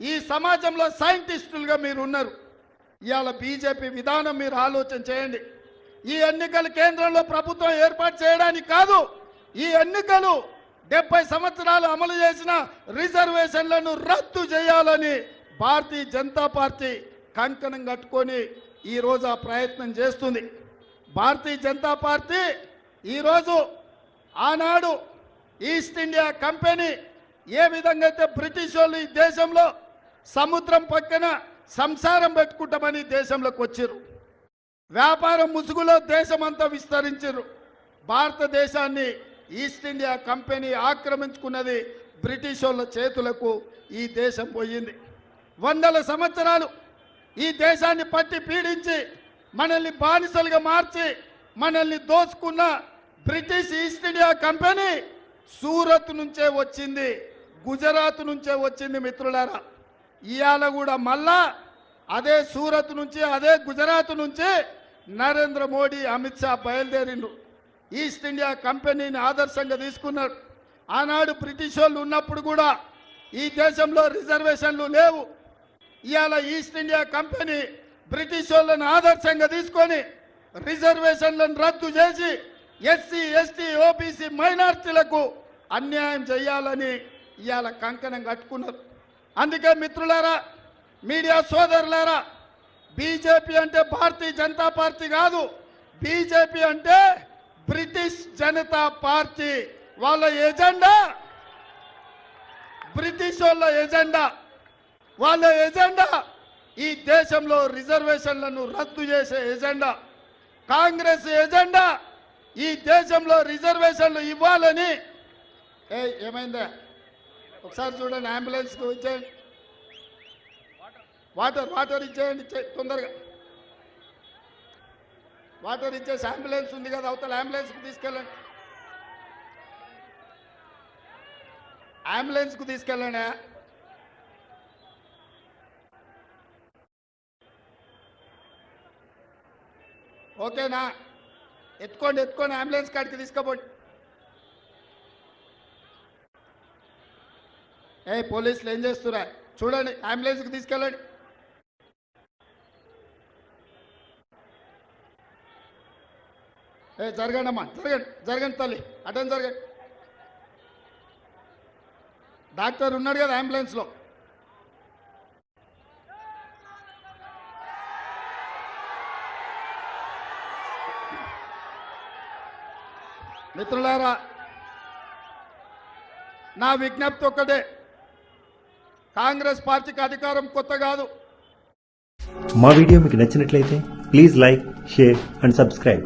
ఈ సమాజంలో సైంటిస్టులుగా మీరు ఉన్నారు ఇవాళ బీజేపీ విధానం మీరు ఆలోచన చేయండి. ఈ ఎన్నికలు కేంద్రంలో ప్రభుత్వం ఏర్పాటు చేయడానికి కాదు ఈ ఎన్నికలు డెబ్బై సంవత్సరాలు అమలు చేసిన రిజర్వేషన్లను రద్దు చేయాలని భారతీయ జనతా పార్టీ కంకణం కట్టుకొని ఈరోజు ఆ ప్రయత్నం చేస్తుంది. భారతీయ జనతా పార్టీ ఈరోజు ఆనాడు ఈస్ట్ ఇండియా కంపెనీ ఏ విధంగా అయితే బ్రిటిష్ వాళ్ళు ఈ దేశంలో సముద్రం పక్కన సంసారం పెట్టుకుంటామని దేశంలోకి వచ్చారు వ్యాపారం ముసుగులో దేశమంతా విస్తరించారు భారతదేశాన్ని ఈస్ట్ ఇండియా కంపెనీ ఆక్రమించుకున్నది బ్రిటిష్ వాళ్ళ చేతులకు ఈ దేశం పోయింది. వందల సంవత్సరాలు ఈ దేశాన్ని పట్టి పీడించి మనల్ని బానిసలుగా మార్చి మనల్ని దోచుకున్న British East India Company Surat నుంచే వచ్చింది గుజరాత్ నుంచే వచ్చింది మిత్రులారా. ఇవాళ కూడా మళ్ళా అదే సూరత్ నుంచి అదే గుజరాత్ నుంచి నరేంద్ర మోడీ అమిత్ షా బయలుదేరిండు ఈస్ట్ ఇండియా కంపెనీని ఆదర్శంగా తీసుకున్నారు. ఆనాడు బ్రిటిష్ వాళ్ళు ఉన్నప్పుడు కూడా ఈ దేశంలో రిజర్వేషన్లు లేవు. ఇవాళ ఈస్ట్ ఇండియా కంపెనీ బ్రిటిష్ వాళ్ళను ఆదర్శంగా తీసుకొని రిజర్వేషన్లను రద్దు చేసి ఎస్సీ ఎస్టీ ఓబీసీ మైనార్టీలకు అన్యాయం చేయాలని ఇవాళ కంకణం కట్టుకున్నారు. అందుకే మిత్రులారా మీడియా సోదరులారా బీజేపీ అంటే భారతీయ జనతా పార్టీ కాదు బీజేపీ అంటే బ్రిటిష్ జనతా పార్టీ వాళ్ళ ఎజెండా. బ్రిటిష్ వాళ్ళ ఎజెండా. వాళ్ళ ఎజెండా ఈ దేశంలో రిజర్వేషన్లను రద్దు చేసే ఎజెండా. కాంగ్రెస్ ఎజెండా ఈ దేశంలో రిజర్వేషన్లు ఇవ్వాలని. ఏ ఏమైందా? ఒకసారి చూడండి అంబులెన్స్కి ఇచ్చేయండి వాటర్ వాటర్ ఇచ్చేయండి తొందరగా. వాటర్ ఇచ్చేసి అంబులెన్స్ ఉంది కదా అవతల అంబులెన్స్కి తీసుకెళ్ళండి. అంబులెన్స్కు తీసుకెళ్ళండి. ఓకేనా? ఎత్తుకోండి ఎత్తుకోండి అంబులెన్స్ కాడికి తీసుకోపోండి. ఏ పోలీసులు ఏం చేస్తురా చూడండి అంబులెన్స్కి తీసుకెళ్ళండి. ఏ జరగండి అమ్మా జరగండి జరగండి తల్లి అటెండ్ జరగండి. డాక్టర్ ఉన్నాడు కదా అంబులెన్స్లో. మిత్రులారా నా విజ్ఞప్తి ఒక్కటే కాంగ్రెస్ పార్టీకి అధికారం కొత్త కాదు. మా వీడియో మీకు నచ్చినట్లయితే please like share and subscribe.